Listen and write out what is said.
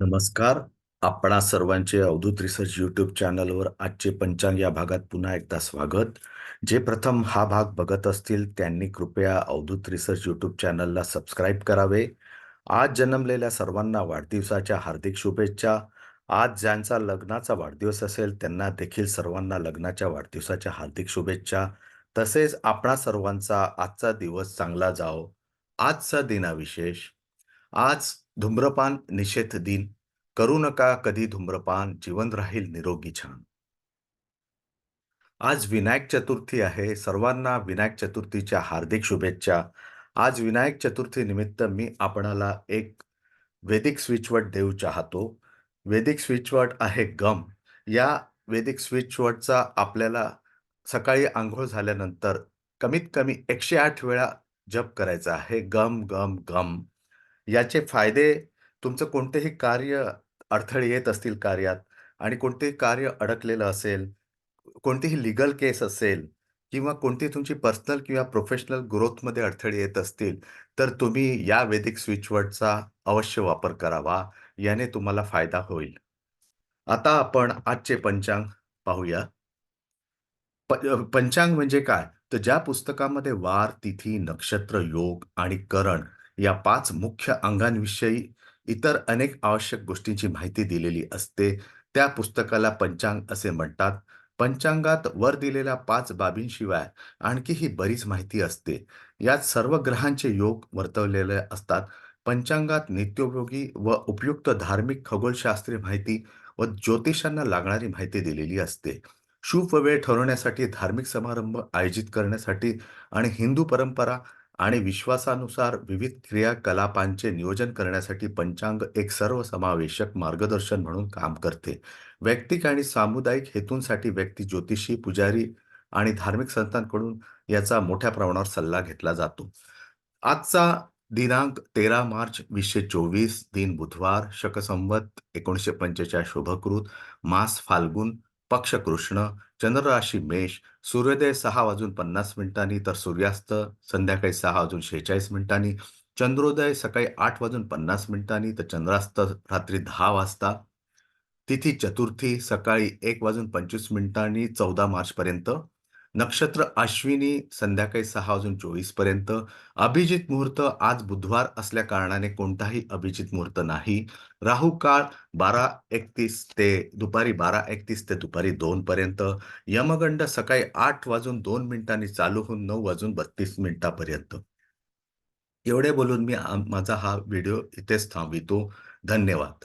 नमस्कार. आपणा सर्वांचे अवधूत रिसर्च यूट्यूब चॅनलवर आजचे पंचांग या भागात पुन्हा एकदा स्वागत. जे प्रथम हा भाग बघत असतील त्यांनी कृपया अवधूत रिसर्च यूट्यूब चॅनलला सबस्क्राईब करावे. आज जन्मलेल्या सर्वांना वाढदिवसाच्या हार्दिक शुभेच्छा. आज ज्यांचा लग्नाचा वाढदिवस असेल त्यांना देखील सर्वांना लग्नाच्या वाढदिवसाच्या हार्दिक शुभेच्छा. तसेच आपणा सर्वांचा आजचा दिवस चांगला जाओ आजचा दिनाविशेष. आज धूम्रपान निषेध दिन. करू नका कधी धूम्रपान जीवन राहील निरोगी छान. आज विनायक चतुर्थी आहे. सर्वांना विनायक चतुर्थीच्या हार्दिक शुभेच्छा. आज विनायक चतुर्थी निमित्त मी आपणाला एक वेदिक स्विचवर्ड देऊ चाहतो. वेदिक स्विचवर्ड आहे गम. या वेदिक स्विचवर्डचा आपल्याला सकाळी आंघोळ झाल्यानंतर कमीत कमी एकशे आठ वेळा जप करायचा आहे. गम गम गम. याचे फायदे तुमचं कोणतेही कार्य अडथळे येत असतील कार्यात आणि कोणतेही कार्य अडकलेलं असेल कोणतीही लीगल केस असेल किंवा कोणती तुमची पर्सनल किंवा प्रोफेशनल ग्रोथमध्ये अडथळे येत असतील तर तुम्ही या वैदिक स्विचवर्डचा अवश्य वापर करावा. याने तुम्हाला फायदा होईल. आता आपण आजचे पंचांग पाहूया. प- पंचांग म्हणजे काय? तर ज्या पुस्तकामध्ये वार तिथी नक्षत्र योग आणि करण या पाच मुख्य अंगांविषयी इतर अनेक आवश्यक गोष्टींची माहिती दिलेली असते. त्या पुस्तकाला पंचांग असे म्हणतात. पंचांगात वर दिलेल्या पाच बाबींशिवाय आणखीही बरीच माहिती असते. यात सर्व ग्रहांचे योग वर्तवलेले असतात. पंचांगात नित्योपयोगी व उपयुक्त धार्मिक खगोलशास्त्रीय माहिती व ज्योतिषांना लागणारी माहिती दिलेली असते. शुभ वेळ ठरवण्यासाठी धार्मिक समारंभ आयोजित करण्यासाठी आणि हिंदू परंपरा आणि विश्वासानुसार विविध क्रियाकलापांचे नियोजन करण्यासाठी पंचांग एक सर्वसमावेशक मार्गदर्शन म्हणून काम करते. वैयक्तिक आणि सामुदायिक हेतूंसाठी व्यक्ती ज्योतिषी पुजारी आणि धार्मिक संस्थांकडून याचा मोठ्या प्रमाणावर सल्ला घेतला जातो. आजचा दिनांक तेरा मार्च वीसशे चोवीस दिन बुधवार शकसंवत एकोणीसशे पंचेचाळीस शुभकृत मास फाल्गुन पक्ष कृष्ण चंद्रराशी मेष सूर्योदय सहा वाजून पन्नास मिनिटांनी तर सूर्यास्त संध्याकाळी सहा वाजून शेहेचाळीस मिनिटांनी चंद्रोदय सकाळी आठ वाजून पन्नास मिनिटांनी तर चंद्रास्त रात्री दहा वाजता तिथी चतुर्थी सकाळी एक वाजून पंचवीस मिनिटांनी चौदा मार्चपर्यंत नक्षत्र अश्विनी संध्याकाळी सहा वाजून चोवीसपर्यंत. अभिजित मुहूर्त आज बुधवार असल्या कारणाने कोणताही अभिजित मुहूर्त नाही. राहू काळ बारा एकतीस ते दुपारी बारा एकतीस ते दुपारी दोन पर्यंत. यमगंड सकाळी आठ वाजून दोन मिनिटांनी चालू होऊन नऊ वाजून बत्तीस मिनिटापर्यंत. एवढे बोलून मी माझा हा व्हिडिओ इथेच थांबवितो. धन्यवाद.